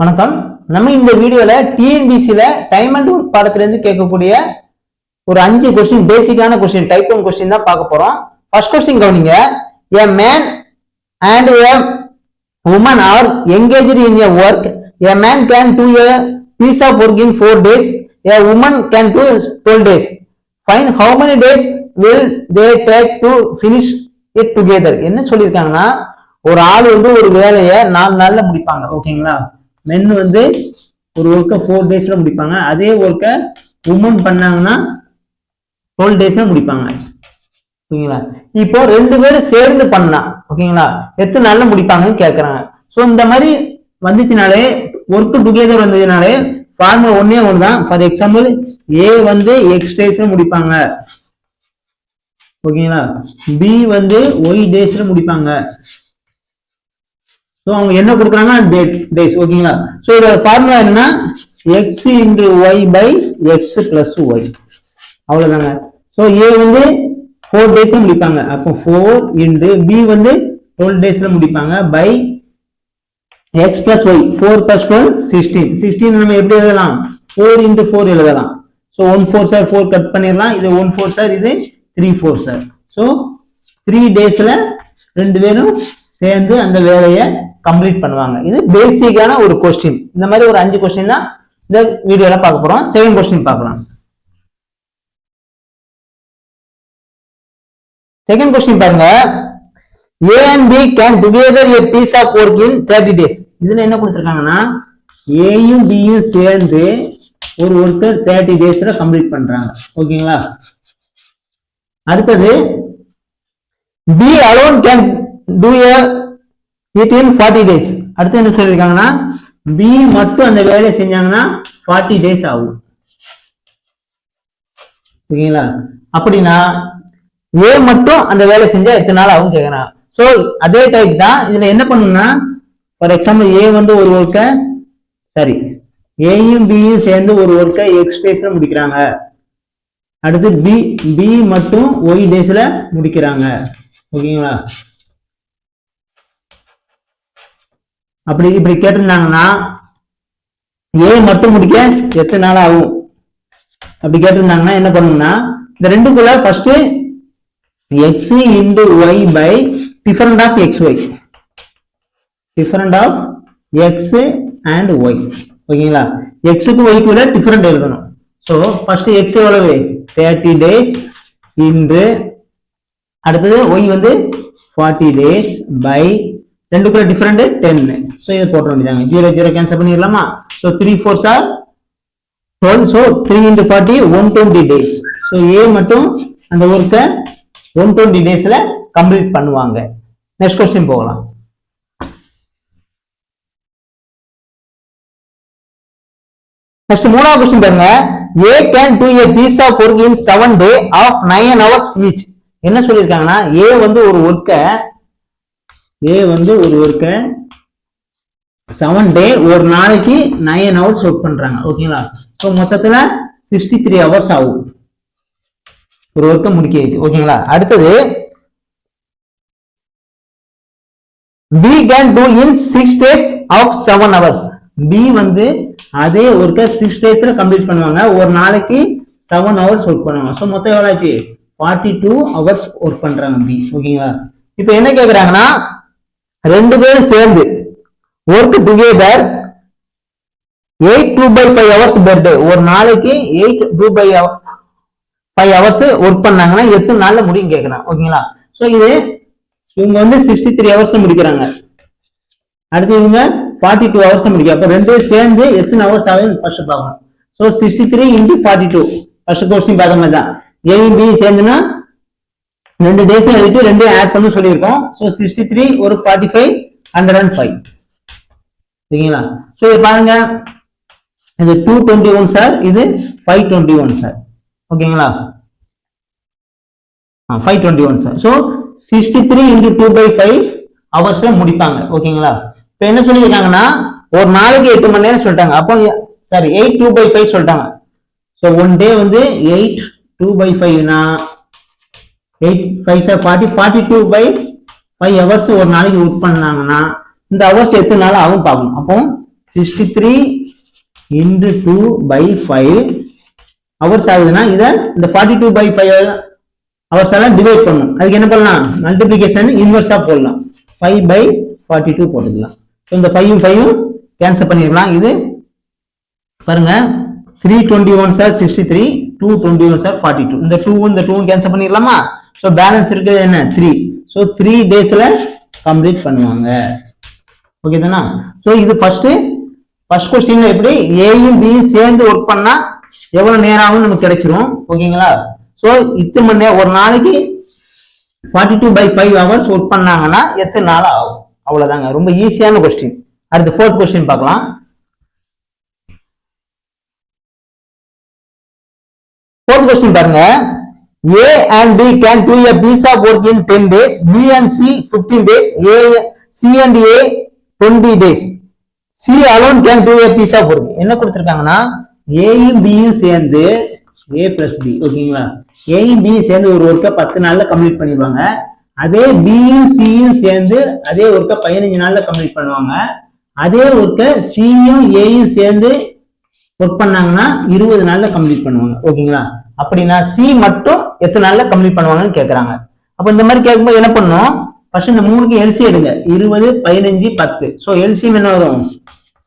வணக்கம். நம்ம இந்த வீடியோல டிஎன்பிசில டைம் அண்ட் ஒர்க் பாடத்துல இருந்து கேட்கக்கூடிய ஒரு அஞ்சு கொஸ்டின் பேசிக்கான கொஸ்டின் டைப் ஒன் கொஸ்டின் தான் பார்க்க போறோம். ஃபர்ஸ்ட் கொஸ்டின் கவனிங்க. A man and a woman are engage in a work a man can do a piece of work in four days a woman can do twelve days find how many days will they take to finish it together என்ன சொல்லியிருக்காங்கன்னா ஒரு ஆள் வந்து ஒரு வேலையை நாலு நாள்ல முடிப்பாங்க. ஓகேங்களா? மென் வந்து ஒரு ஒர்க்கை ஃபோர் டேஸ்ல முடிப்பாங்க. அதே ஒர்க்கை உமன் பண்ணாங்கன்னா டுவெல் டேஸ்ல முடிப்பாங்க. ஓகேங்களா? இப்போ ரெண்டு பேரும் சேர்ந்து பண்ணலாம் ஓகேங்களா? எத்தனை நாள்ல முடிப்பாங்கன்னு கேட்கறாங்க ஸோ இந்த மாதிரி வந்துச்சுனாலே ஒர்க் டுகெதர் வந்ததுனாலே ஃபார்முலா ஒன்னே ஒன்று தான் ஃபார் எக்ஸாம்பிள் ஏ வந்து எக்ஸ் டேஸ்ல முடிப்பாங்க. ஓகேங்களா? பி வந்து ஒய் டேஸ்ல முடிப்பாங்க. ஸோ அவங்க என்ன கொடுக்குறாங்கன்னா டேட் டேஸ் ஓகேங்களா ஸோ இதோட ஃபார்முலா என்னன்னா x into y by x plus y அவ்வளோதாங்க ஸோ ஏ வந்து ஃபோர் டேஸ்ல முடிப்பாங்க. அப்போ ஃபோர் இன்டு பி வந்து டுவெல் டேஸ்ல முடிப்பாங்க by x plus y four plus twelve sixteen sixteen நம்ம எப்படி எழுதலாம்? ஃபோர் இன்டு ஃபோர் எழுதலாம். So one four sir four cut பண்ணிடலாம். இது ஒன் ஃபோர் சார் இது three four sir so three டேஸ்ல ரெண்டு பேரும் சேர்ந்து அந்த வேலையை கம்ப்ளீட் பண்ணுவாங்க. இது பேசிக்கான ஒரு கொஸ்டின் இந்த மாதிரி ஒரு அஞ்சு கொஸ்டின் தான் இந்த வீடியோல பார்க்க போறோம். செகண்ட் கொஸ்டின் பார்க்கலாம். செகண்ட் கொஸ்டின் பாருங்க. A and B can together a piece of work in thirty days இதுல என்ன கொடுத்துருக்காங்கன்னா ஏயும் பியும் சேர்ந்து ஒரு ஒர்க்கர் தேர்ட்டி டேஸ்ல கம்ப்ளீட் பண்றாங்க. ஓகேங்களா? அடுத்தது B alone can do a it forty days அடுத்து என்ன சொல்லியிருக்காங்கன்னா பி மட்டும் அந்த வேலையை செஞ்சாங்கன்னா ஃபார்ட்டி டேஸ் ஆகும். ஓகேங்களா? அப்படின்னா ஏ மட்டும் அந்த வேலை செஞ்சா எத்தனை நாள் ஆகும் கேட்கறான் ஸோ அதே டைப் தான் இதுல என்ன பண்ணணும்னா ஃபார் எக்ஸாம்பிள் ஏ வந்து ஒரு ஒர்க்கை சரி ஏயும் பியும் சேர்ந்து ஒரு ஒர்க்கை எக்ஸ் டேஸ்ல முடிக்கிறாங்க. அடுத்து பி பி மட்டும் ஒய் டேஸ்ல முடிக்கிறாங்க. ஓகேங்களா? அப்படி இப்படி கேட்டிருந்தாங்கன்னா ஏ மட்டும் முடிக்க எத்தனை நாள் ஆகும். அப்படி கேட்டிருந்தாங்கன்னா என்ன பண்ணணும்னா இந்த ரெண்டுக்குள்ள first x into y by different of x y different of x and y ஓகேங்களா? எக்ஸுக்கு ஒய்க்கு விட டிஃபரெண்ட் எழுதணும் ஸோ ஃபர்ஸ்ட் எக்ஸ் எவ்வளவு? தேர்ட்டி டேஸ் இன்று அடுத்தது ஒய் வந்து ஃபார்ட்டி டேஸ் பை ரெண்டுக்குள்ள டிஃபரெண்ட் டென் ஸோ இதை போட்ட வேண்டியதாங்க ஜீரோ ஜீரோ கேன்சல் பண்ணிடலாமா? So three four sir twelve so three into forty one twenty days so A மட்டும் அந்த ஒர்க்கை ஒன் டுவெண்ட்டி டேஸில் கம்ப்ளீட் பண்ணுவாங்க. நெக்ஸ்ட் கொஸ்டின் போகலாம். நெக்ஸ்ட் மூணாவது கொஸ்டின் பாருங்க. A can do a piece of work in seven day of nine hours each என்ன சொல்லியிருக்காங்கன்னா ஏ வந்து ஒரு ஒர்க்கை ஏ வந்து ஒரு ஒருக்க செவன் டே ஒரு நாளைக்கு நைன் ஹவர்ஸ் ஒர்க் பண்றாங்க. ஓகேங்களா ஸோ மொத்தத்துல சிக்ஸ்டி த்ரீ ஹவர்ஸ் ஆகும். ஒரு ஒர்க்கை முடிக்க ஓகேங்களா அடுத்தது B can do in six days of seven hours B வந்து அதே ஒர்க்கை சிக்ஸ் டேஸ்ல கம்ப்ளீட் பண்ணுவாங்க. ஒரு நாளைக்கு செவன் ஹவர்ஸ் ஒர்க் பண்ணுவாங்க. ஸோ மொத்தம் எவ்வளோ ஆச்சு? ஃபார்ட்டி டூ ஹவர்ஸ் ஒர்க் பண்றாங்க பி ஓகேங்களா இப்போ என்ன கேட்குறாங்கன்னா ரெண்டு பேரும் சேர்ந்து work together eight two by five hours per day ஒரு நாளைக்கு eight two by five hours work பண்ணாங்கன்னா எத்தனை நாள்ல முடியும் கேட்கலாம் ஓகேங்களா? ஸோ இது இவங்க வந்து சிக்ஸ்டி த்ரீ ஹவர்ஸ் முடிக்கிறாங்க. அடுத்து இவங்க ஃபார்ட்டி டூ ஹவர்ஸ் முடிக்கும் அப்போ ரெண்டு பேரும் சேர்ந்து எத்தனை ஹவர்ஸ் ஆகும் ஃபர்ஸ்ட் பார்க்கணும். So sixty three into forty two first question பார்த்த மாதிரி தான் ஏயும் பி சேர்ந்துன்னா ரெண்டு டேஸ் எழுதிட்டு ரெண்டு ஆட் பண்ண சொல்லியிருக்கோம். ஸோ சிக்ஸ்டி த்ரீ ஒரு forty five hundred and five சரிங்களா? ஸோ இது பாருங்க. இது டூ டுவெண்ட்டி ஒன் சார் இது ஃபைவ் டுவெண்ட்டி ஒன் சார் ஓகேங்களா? Five twenty one sir so sixty three into two by five ஹவர்ஸில் முடிப்பாங்க. ஓகேங்களா? இப்போ என்ன சொல்லியிருக்காங்கன்னா ஒரு நாளைக்கு எட்டு மணி நேரம் சொல்லிட்டாங்க. அப்போ sorry eight two by five சொல்லிட்டாங்க. ஸோ ஒன் டே வந்து eight two by ஃபைவ்னா eight five sir forty forty two by five hours ஒரு நாளைக்கு ஒர்க் பண்ணாங்கன்னா இந்த ஹவர்ஸ் எத்தனை நாள் ஆகும் பார்க்கணும். அப்போ sixty three into two by five hours ஆகுதுன்னா இதை இந்த forty two by five hours எல்லாம் டிவைட் பண்ணணும். அதுக்கு என்ன பண்ணலாம்? மல்டிபிளிகேஷன் இன்வெர்ஸா போடலாம். ஃபைவ் பை ஃபார்ட்டி டூ போட்டுக்கலாம் இந்த ஃபைவும் ஃபைவும் கேன்சல் பண்ணிடலாம் இது பாருங்க three twenty one sir sixty three two twenty one sir forty two இந்த டூ இந்த டூ கேன்சல் பண்ணிடலாமா ஸோ பேலன்ஸ் இருக்குது என்ன? த்ரீ ஸோ த்ரீ டேஸ்ல கம்ப்ளீட் பண்ணுவாங்க. ஓகே தானா? ஸோ இது ஃபர்ஸ்ட் ஃபர்ஸ்ட் கொஸ்டின்ல எப்படி? ஏயும் பியும் சேர்ந்து ஒர்க் பண்ணா எவ்வளவு நேரம் ஆகும் நமக்கு கிடைச்சிரும். ஓகேங்களா ஸோ இத்தனை மணி நேரம் ஒரு நாளைக்கு forty two by five hours work பண்ணாங்கன்னா எத்தனை நாள் ஆகும்? அவ்வளவுதாங்க. ரொம்ப ஈஸியான கொஸ்டின் அடுத்து ஃபோர்த் கொஸ்டின் பார்க்கலாம். ஃபோர்த் கொஸ்டின் பாருங்க. A and B can do a piece of work in 10 days, B and C 15 days, A, C and A 20 days. C alone can do a piece of work. என்ன கொடுத்திருக்காங்கன்னா? ஏயும் பியும் சேர்ந்து A plus B ஓகேங்களா? ஏயும் பியும் சேர்ந்து ஒரு ஒர்க்கை பத்து நாள்ல கம்ப்ளீட் பண்ணிடுவாங்க. அதே பியும் சியும் சேர்ந்து அதே ஒர்க்கை பதினஞ்சு நாள்ல கம்ப்ளீட் பண்ணுவாங்க. அதே ஒர்க்கை சியும் ஏயும் சேர்ந்து ஒர்க் பண்ணாங்கன்னா இருபது நாள்ல கம்ப்ளீட் பண்ணுவாங்க. ஓகேங்களா? அப்படின்னா சி மட்டும் எத்தனை நாள்ல கம்ப்ளீட் பண்ணுவாங்கன்னு கேக்குறாங்க. அப்ப இந்த மாதிரி கேட்கும்போது என்ன பண்ணும்? ஃபர்ஸ்ட் இந்த மூணுக்கு எல்சி எடுங்க. இருபது பதினஞ்சு பத்து. ஸோ எல்சிஎம் என்ன வரும்?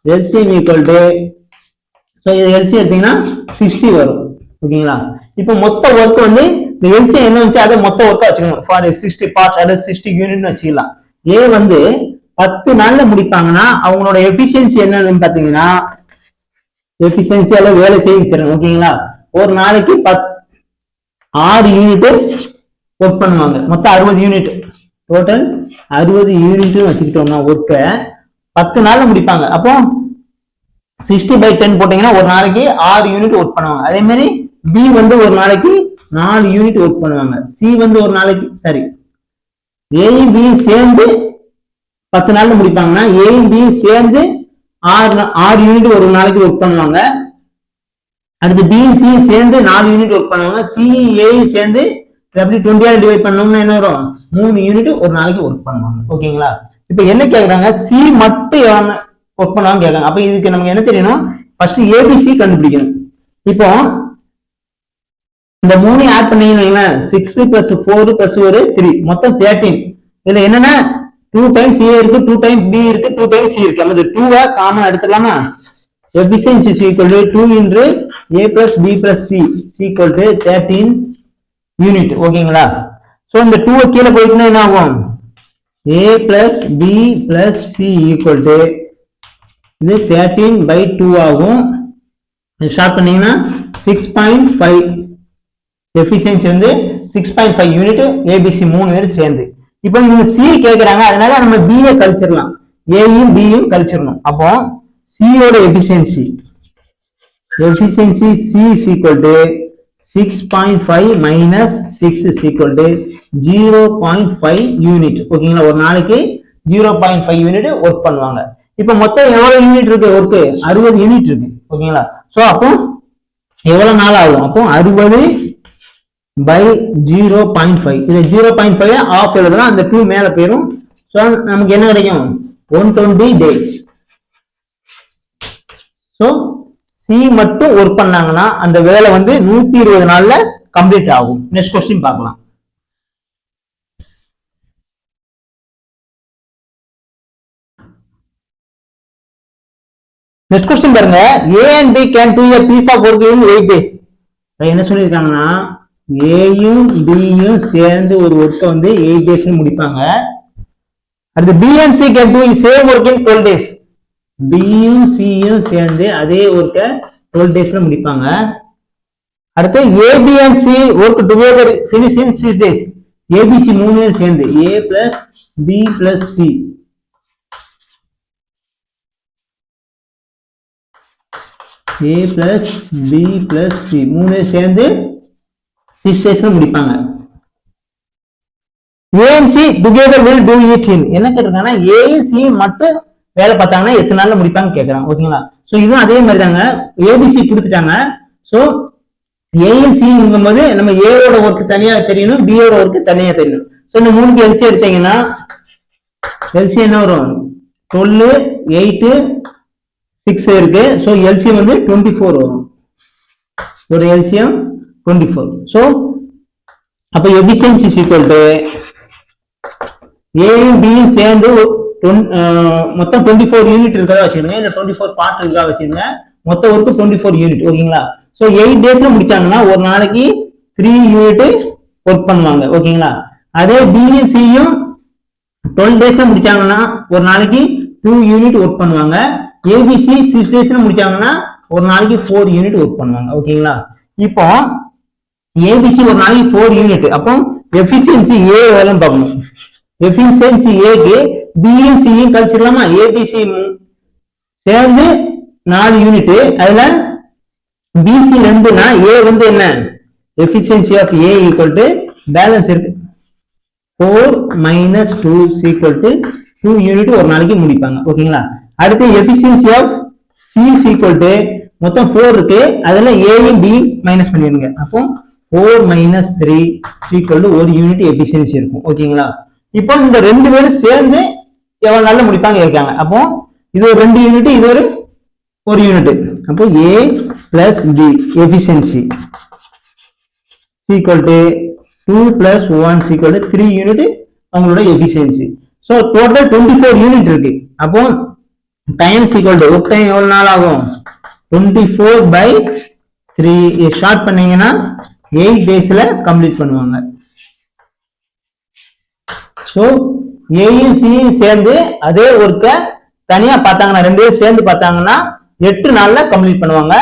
எல்சிஎம் ஈக்குவல் டு ஸோ இது எல்சி எடுத்தீங்கன்னா சிக்ஸ்டி வரும். ஓகேங்களா? இப்போ மொத்த ஒர்க் வந்து இந்த எல்சி என்ன வச்சு அதை மொத்த ஒர்க்காக வச்சுக்கணும். ஃபார் சிக்ஸ்டி பார்ட்ஸ் அதாவது சிக்ஸ்டி யூனிட்னு வச்சுக்கலாம். ஏ வந்து பத்து நாள்ல முடிப்பாங்கன்னா அவங்களோட எஃபிஷியன்சி என்னன்னு எஃபிஷியன்சி அளவு வேலை செய்யும் திறன் ஓகேங்களா? ஒரு நாளைக்கு பத் ஆறு யூனிட் ஒர்க் பண்ணுவாங்க. மொத்தம் அறுபது யூனிட் டோட்டல் அறுபது யூனிட்னு வச்சுக்கிட்டோம்னா ஒர்க்கை பத்து நாள்ல முடிப்பாங்க. அப்போ சிக்ஸ்டி பை டென் போட்டீங்கன்னா ஒரு நாளைக்கு ஆறு யூனிட் ஒர்க் பண்ணுவாங்க. அதே மாதிரி பி வந்து ஒரு நாளைக்கு நாலு யூனிட் ஒர்க் பண்ணுவாங்க. சி வந்து ஒரு நாளைக்கு சரி ஏயும் பியும் சேர்ந்து பத்து நாள்ல முடிப்பாங்கன்னா ஏயும் பியும் சேர்ந்து ஆறு ஆறு யூனிட் ஒரு நாளைக்கு ஒர்க் பண்ணுவாங்க. அடுத்து பிசி சேர்ந்து நாலு யூனிட் ஒர்க் பண்ணுவாங்க. சிஏ சேர்ந்து எப்படி டுவெண்ட்டியாக டிவைட் பண்ணோம்னா என்ன வரும்? மூணு யூனிட் ஒரு நாளைக்கு ஒர்க் பண்ணுவாங்க. ஓகேங்களா இப்போ என்ன கேக்குறாங்க? சி மட்டும் ஒர்க் பண்ணுவாங்க கேட்குறாங்க அப்ப இதுக்கு நமக்கு என்ன தெரியணும்? ஃபர்ஸ்ட் ஏபிசி கண்டுபிடிக்கணும். இப்போ இந்த மூணு ஆட் பண்ணீங்கன்னா சிக்ஸ் பிளஸ் ஃபோர் பிளஸ் ஒரு த்ரீ மொத்தம் தேர்ட்டீன் இதுல என்னன்னா? டூ டைம் சி இருக்கு டூ டைம் பி இருக்கு டூ டைம் சி இருக்கு. நம்ம டூவை காமன் எடுத்துக்கலாமா efficiency two into A 2 B a plus b plus c equal to 13 unit ஓகேங்களா ஸோ இந்த 2 கீழே போயிட்டுனா என்ன ஆகும்? A plus b plus c equal to இது 13 by 2 ஆகும். ஷார்ட் பண்ணீங்கன்னா 6.5 எஃபிஷியன்சி வந்து 6.5 யூனிட் ஏபிசி மூணு பேர் சேர்ந்து. இப்போ இவங்க சி கேட்குறாங்க அதனால நம்ம B கழிச்சிடலாம். ஏயும் பியும் கழிச்சிடணும். அப்போ C efficiency efficiency C is equal to 6.5 minus six is equal to 0.5 unit ஓகேங்களா ஒரு நாளைக்கு 0.5 ஃபைவ் யூனிட் ஒர்க் பண்ணுவாங்க. இப்போ மொத்தம் எவ்வளவு யூனிட் இருக்கு? ஒர்க்கு அறுபது யூனிட் இருக்கு. ஓகேங்களா? சோ அப்போ எவ்வளவு நாள் ஆகும்? அப்போ அறுபது பை ஜீரோ பாயிண்ட் ஃபைவ் இது ஜீரோ பாயிண்ட் ஃபைவ் ஆஃப் எழுதலாம் அந்த டூ மேல போயிடும் ஸோ நமக்கு என்ன கிடைக்கும்? One twenty days so C மட்டும் ஒர்க் பண்ணாங்கன்னா அந்த வேலை வந்து நூத்தி இருபது நாள்ல கம்ப்ளீட் ஆகும். நெக்ஸ்ட் கொஸ்டின் பார்க்கலாம். நெக்ஸ்ட் கொஸ்டின் பாருங்க. A and B can do a piece of work in eight days என்ன சொல்லியிருக்காங்கன்னா ஏயும் பியும் சேர்ந்து ஒரு ஒர்க்கை வந்து எயிட் டேஸ் முடிப்பாங்க. அடுத்து B and C can do same work in twelve days பியும் சியும் சேர்ந்து அதே ஒர்க்கை டுவெல் டேஸ்ல முடிப்பாங்க. அடுத்து AB and C work together finish in six days ABC மூணு சேர்ந்து A plus B plus C A plus B plus C மூணு சேர்ந்து சிக்ஸ் டேஸ்ல முடிப்பாங்க. A and C together will do it in என்ன கேட்டிருக்காங்கன்னா ஏஎன்சி மட்டும் வேலை பார்த்தாங்கன்னா எத்தனை நாள்ல முடிப்பாங்க கேட்கறாங்க ஓகேங்களா? சோ இதுவும் அதே மாதிரி தாங்க ஏபிசி கொடுத்துட்டாங்க. சோ ஏஎன்சிங்கும் போது நம்ம ஏஓட ஒர்க் தனியா தெரியணும் பியோட ஒர்க் தனியா தெரியணும். சோ இந்த மூணுக்கு எல்சி எடுத்தீங்கன்னா எல்சி என்ன வரும்? டுவெல்லு எயிட்டு சிக்ஸ் இருக்கு. ஸோ எல்சிஎம் வந்து டுவெண்ட்டி ஃபோர் வரும். ஒரு எல்சிஎம் டுவெண்ட்டி ஃபோர் ஸோ அப்போ எபிசியன்சி ஈக்குவல் டு ஏயும் பியும் சேர்ந்து Uh, மொத்தம் டுவெண்ட்டி ஃபோர் யூனிட் இருக்கதா வச்சுக்கோங்க. இல்லை டுவெண்ட்டி ஃபோர் பார்ட் இருக்கா வச்சுக்கோங்க. மொத்த ஒர்க்கு டுவெண்ட்டி ஃபோர் யூனிட் ஓகேங்களா ஸோ எயிட் டேஸ்ல முடிச்சாங்கன்னா ஒரு நாளைக்கு த்ரீ யூனிட் ஒர்க் பண்ணுவாங்க ஓகேங்களா அதே பியும் சியும் டுவெல் டேஸ்ல முடிச்சாங்கன்னா ஒரு நாளைக்கு டூ யூனிட் ஒர்க் பண்ணுவாங்க. ஏபிசி சிக்ஸ் டேஸ்ல முடிச்சாங்கன்னா ஒரு நாளைக்கு ஃபோர் யூனிட் ஒர்க் பண்ணுவாங்க ஓகேங்களா இப்போ ஏபிசி ஒரு நாளைக்கு ஃபோர் யூனிட் அப்போ எஃபிஷியன்சி ஏ வேலை பார்க்கணும். எஃபிஷியன்சி ஏக்கு பியும் சியும் கழிச்சிடலாமா? ஏபிசி சேர்ந்து நாலு யூனிட் அதுல பிசி ரெண்டுனா ஏ வந்து என்ன? Efficiency of A equal to balance இருக்கு. Four minus two is equal to two unit ஒரு நாளைக்கு முடிப்பாங்க. ஓகேங்களா? அடுத்து efficiency of C is equal to மொத்தம் ஃபோர் இருக்கு. அதுல ஏயும் பி மைனஸ் பண்ணிருங்க அப்போ four minus three is equal to ஒரு யூனிட் எஃபிஷியன்சி இருக்கும். ஓகேங்களா? இப்போ இந்த ரெண்டு பேரும் சேர்ந்து எவ்வளவு நாள்ல முடிப்பாங்க இருக்காங்க அப்போ இது ஒரு ரெண்டு யூனிட் இது ஒரு ஒரு யூனிட் அப்போ A plus B efficiency equal to two plus one equal to three unit அவங்களோட efficiency so total twenty four unit இருக்கு. அப்போ time equal to work time எவ்வளோ நாள் ஆகும்? Twenty four by three short பண்ணீங்கன்னா எயிட் டேஸில் complete பண்ணுவாங்க. So ஏயும் சியும் சேர்ந்து அதே ஒர்க்கை தனியா பார்த்தாங்கன்னா ரெண்டு பேரும் சேர்ந்து பார்த்தாங்கன்னா எட்டு நாள்ல கம்ப்ளீட் பண்ணுவாங்க.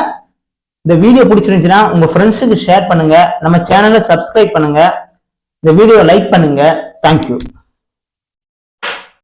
இந்த வீடியோ பிடிச்சிருந்துச்சுன்னா உங்க ஃப்ரெண்ட்ஸுக்கு ஷேர் பண்ணுங்க. நம்ம சேனலை சப்ஸ்கிரைப் பண்ணுங்க. இந்த வீடியோ லைக் பண்ணுங்க. தேங்க்யூ